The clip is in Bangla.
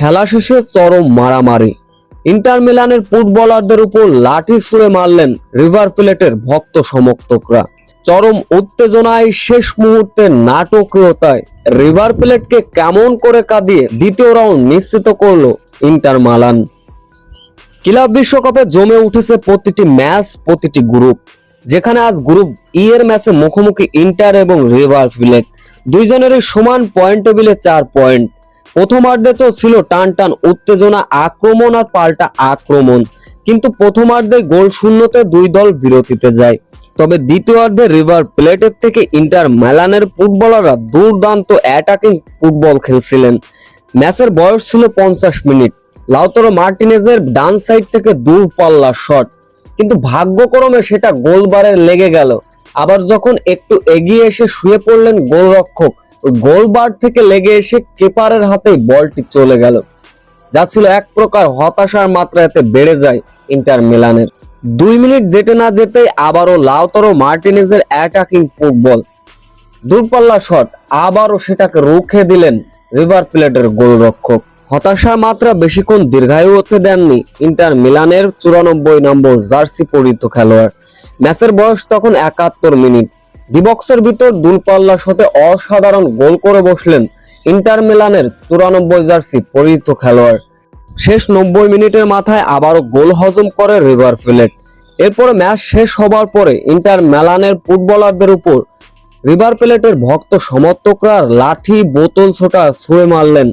খেলা শেষে চরম মারামারি। ইন্টার মিলানের ফুটবলারদের উপর লাঠি ছুঁড়ে মারলেন রিভার প্লেটের ভক্ত সমর্থকরা। চরম উত্তেজনায় শেষ মুহূর্তে নাটকীয়তায় রিভার প্লেটকে কেমন করে কাঁদিয়ে দ্বিতীয় রাউন্ড নিশ্চিত করল ইন্টার মালান। ক্লাব বিশ্বকাপে জমে উঠেছে প্রতিটি ম্যাচ, প্রতিটি গ্রুপ। যেখানে আজ গ্রুপ ই এর ম্যাচে মুখোমুখি ইন্টার এবং রিভার প্লেট। দুইজনেরই সমান পয়েন্ট টেবিলে চার পয়েন্ট। প্রথমার্ধে তো ছিল টান টান উত্তেজনা, আক্রমণ আর পাল্টা আক্রমণ। কিন্তু প্রথমার্ধে গোল শূন্যতে দুই দল বিরতিতে যায়। তবে দ্বিতীয়ার্ধে রিভার প্লেটের থেকে ইন্টার মেলানের ফুটবলাররা দুর্দান্ত অ্যাটাকিং ফুটবল খেলছিলেন। ম্যাচের বয়স ছিল পঞ্চাশ মিনিট। লাউতরো মার্টিনেজের ডান সাইড থেকে দূর পাল্লা শট কিন্তু ভাগ্যক্রমে সেটা গোলবারে লেগে গেল। আবার যখন একটু এগিয়ে এসে শুয়ে পড়লেন গোলরক্ষক গোলবার থেকে লেগে এসে কেপারের হাতেই বলটি চলে গেল। যা ছিল এক প্রকার হতাশার মাত্রা এতে বেড়ে যায় ইন্টার মিলানের। দুই মিনিট যেতে না যেতেই আবারও লাউতরো মার্টিনেজের অ্যাটাকিং ফুটবল দূরপাল্লা শট আবারও সেটাকে রুখে দিলেন রিভার প্লেটের গোলরক্ষক। হতাশার মাত্রা বেশিক্ষণ দীর্ঘায়ু হতে দেননি ইন্টার মিলানের চুরানব্বই নম্বর জার্সি পরিহিত খেলোয়াড়। ম্যাচের বয়স তখন একাত্তর মিনিট। ডিবক্সের ভিতর দূরপাল্লা শটে অসাধারণ গোল করে বসলেন ইন্টার মিলানের চুরানব্বই জার্সি পরিচিত খেলোয়াড়। শেষ নব্বই মিনিটের মাথায় আবারও গোল হজম করে রিভার প্লেট এরপরে ম্যাচ শেষ হবার পরে ইন্টার মেলানের ফুটবলারদের উপর রিভার প্লেটের ভক্ত সমর্থকরা লাঠি, বোতল ছোটা ছুঁড়ে মারলেন।